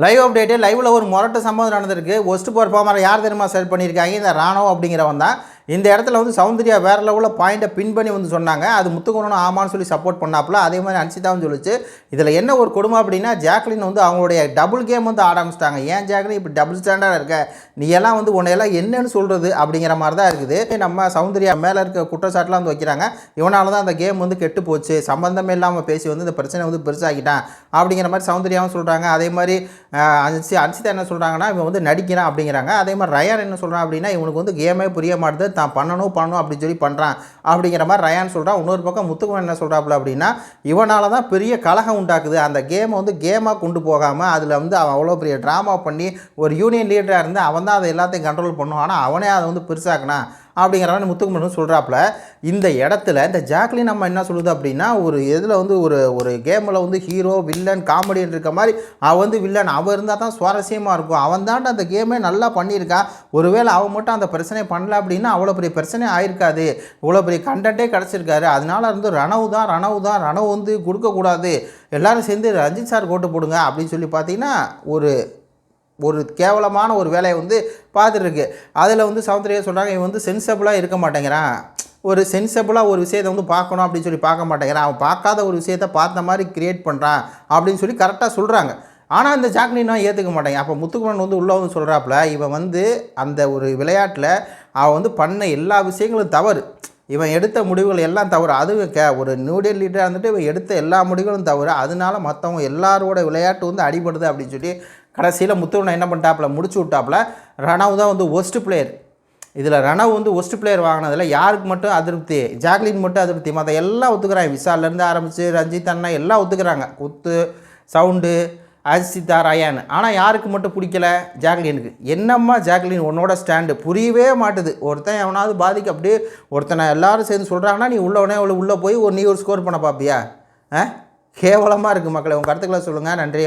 Live update லைவில் ஒரு முரட்டு சம்பவம் நடந்திருக்கு. ஒஸ்ட் பர்ஃபார்மர் யார் தெரியுமா செட் பண்ணியிருக்காங்க இந்த ராணோ அப்படிங்கிறவன் தான். இந்த இடத்துல வந்து சௌந்தர்யா வேறு லெவலில் பாயிண்ட்டை பின் பண்ணி வந்து சொன்னாங்க. அது முத்துக்குமரனும் ஆமான்னு சொல்லி சப்போர்ட் பண்ணாப்புல. அதே மாதிரி அன்சிதாவும் சொல்லிச்சு. இதில் என்ன ஒரு கொடுமை அப்படின்னா ஜாக்லின் வந்து அவங்களுடைய டபுள் கேம் வந்து ஆட ஆரம்பிச்சிட்டாங்க. ஏன் ஜாக்லின் இப்போ டபுள் ஸ்டாண்டர்டாக இருக்க? நீ எல்லாம் வந்து உன்னையெல்லாம் என்னன்னு சொல்கிறது அப்படிங்கிற மாதிரி தான் இருக்குது நம்ம சௌந்தர்யா மேலே இருக்க குற்றச்சாட்டுலாம் வந்து வைக்கிறாங்க. இவனால தான் அந்த கேம் வந்து கெட்டு போச்சு. சம்மந்தமே இல்லாமல் பேசி வந்து இந்த பிரச்சனை வந்து பெருசாகிட்டான். அப்படிங்கிற மாதிரி சௌந்தர்யாவும் சொல்கிறாங்க அதே மாதிரி அஹ், அன்சி அன்சிதா என்ன சொல்கிறாங்கன்னா இவன் வந்து நடிக்கிறான் அப்படிங்கிறாங்க. அதே மாதிரி ரயான் என்ன சொல்கிறான் அப்படின்னா இவனுக்கு வந்து கேமே புரிய மாட்டுது தான் பண்ணணும் பண்ணணும் அப்படின்னு சொல்லி பண்ணுறான் அப்படிங்கிற மாதிரி ரயான் சொல்கிறான் இன்னொரு பக்கம் முத்துக்குமன் என்ன சொல்கிறாப்புல அப்படின்னா இவனால் தான் பெரிய கலகம் உண்டாக்குது. அந்த கேமை வந்து கேமாக கொண்டு போகாமல் அதில் வந்து அவன் அவ்வளோ பெரிய ட்ராமா பண்ணி ஒரு யூனியன் லீடராக இருந்து அவன் தான் அதை எல்லாத்தையும் கண்ட்ரோல் பண்ணுவான் ஆனால் அவனே அதை வந்து பெருசாக்குனான். அப்படிங்கிறவன் முத்துக்குமரன் சொல்கிறாப்புல இந்த இடத்துல இந்த ஜாக்லின் நம்ம என்ன சொல்லுது அப்படின்னா ஒரு இதில் வந்து ஒரு ஒரு கேமில் வந்து ஹீரோ வில்லன் காமெடின்னு இருக்க மாதிரி அவன் வந்து வில்லன் அவன் இருந்தால் தான் சுவாரஸ்யமாக இருக்கும். அவன் தாண்ட அந்த கேமே நல்லா பண்ணியிருக்கான் ஒருவேளை அவன் மட்டும் அந்த பிரச்சனையை பண்ணல அப்படின்னா அவ்வளோ பெரிய பிரச்சனை ஆயிருக்காது. இவ்வளோ பெரிய கண்டென்ட்டே கிடச்சிருக்காரு. அதனால வந்து ரணவு தான் ரணவு தான் ரணவு வந்து கொடுக்கக்கூடாது. எல்லாரும் சேர்ந்து ரஞ்சித் சார் கோட்டு போடுங்க அப்படின்னு சொல்லி பார்த்தீங்கன்னா ஒரு ஒரு கேவலமான ஒரு வேலையை வந்து பார்த்துட்ருக்கு. அதில் வந்து சௌந்தர்யா சொல்கிறாங்க இவன் வந்து சென்சபிளாக இருக்க மாட்டேங்கிறான். ஒரு சென்சபிளாக ஒரு விஷயத்தை வந்து பார்க்கணும் அப்படின்னு சொல்லி பார்க்க மாட்டேங்கிறான். அவன் பார்க்காத ஒரு விஷயத்த பார்த்த மாதிரி கிரியேட் பண்ணுறான் அப்படின்னு சொல்லி கரெக்டாக சொல்கிறாங்க ஆனால் இந்த நான் ஏற்றுக்க மாட்டேங்க. அப்போ முத்துக்குமரன் வந்து உள்ளே வந்து சொல்கிறாப்புல இவன் வந்து அந்த ஒரு விளையாட்டில் அவன் வந்து பண்ண எல்லா விஷயங்களும் தவறு. இவன் எடுத்த முடிவுகள் எல்லாம் தவறு. அதுவும் கே ஒரு நியூடியல் லீடராக இருந்துட்டு இவன் எடுத்த எல்லா முடிவுகளும் தவறு. அதனால மற்றவங்க எல்லாரோட விளையாட்டு வந்து அடிபடுது அப்படின்னு சொல்லி கடைசியில் முத்துவனை என்ன பண்ணிட்டாப்புல? முடிச்சு விட்டாப்புல. ரணவ் தான் வந்து ஒஸ்ட் பிளேயர் இதில் ரணவ் வந்து ஒஸ்ட் பிளேயர் வாங்கினதில் யாருக்கு மட்டும் அதிருப்தி? ஜாக்லின் மட்டும் அதிருப்தி. மற்ற எல்லாம் ஒத்துக்கிறாங்க. விசால்லேருந்து ஆரம்பித்து ரஞ்சித் அண்ணா எல்லாம் ஒத்துக்கிறாங்க. குத்து சவுண்டு அஜிதா ரயான். ஆனால் யாருக்கு மட்டும் பிடிக்கல? ஜாக்லினுக்கு. என்னம்மா ஜாக்லின் உன்னோட ஸ்டாண்டு புரியவே மாட்டுது. ஒருத்தன் எவனாவது பாதிக்க அப்படியே ஒருத்தனை எல்லாரும் சேர்ந்து சொல்கிறாங்கன்னா நீ உள்ளவனே உள்ள உள்ளே போய் ஒரு நீ ஒரு ஸ்கோர் பண்ண பார்ப்பியா ஆ? கேவலமாக இருக்குது மக்களை உங்கள் கருத்துக்களை சொல்லுங்கள் நன்றி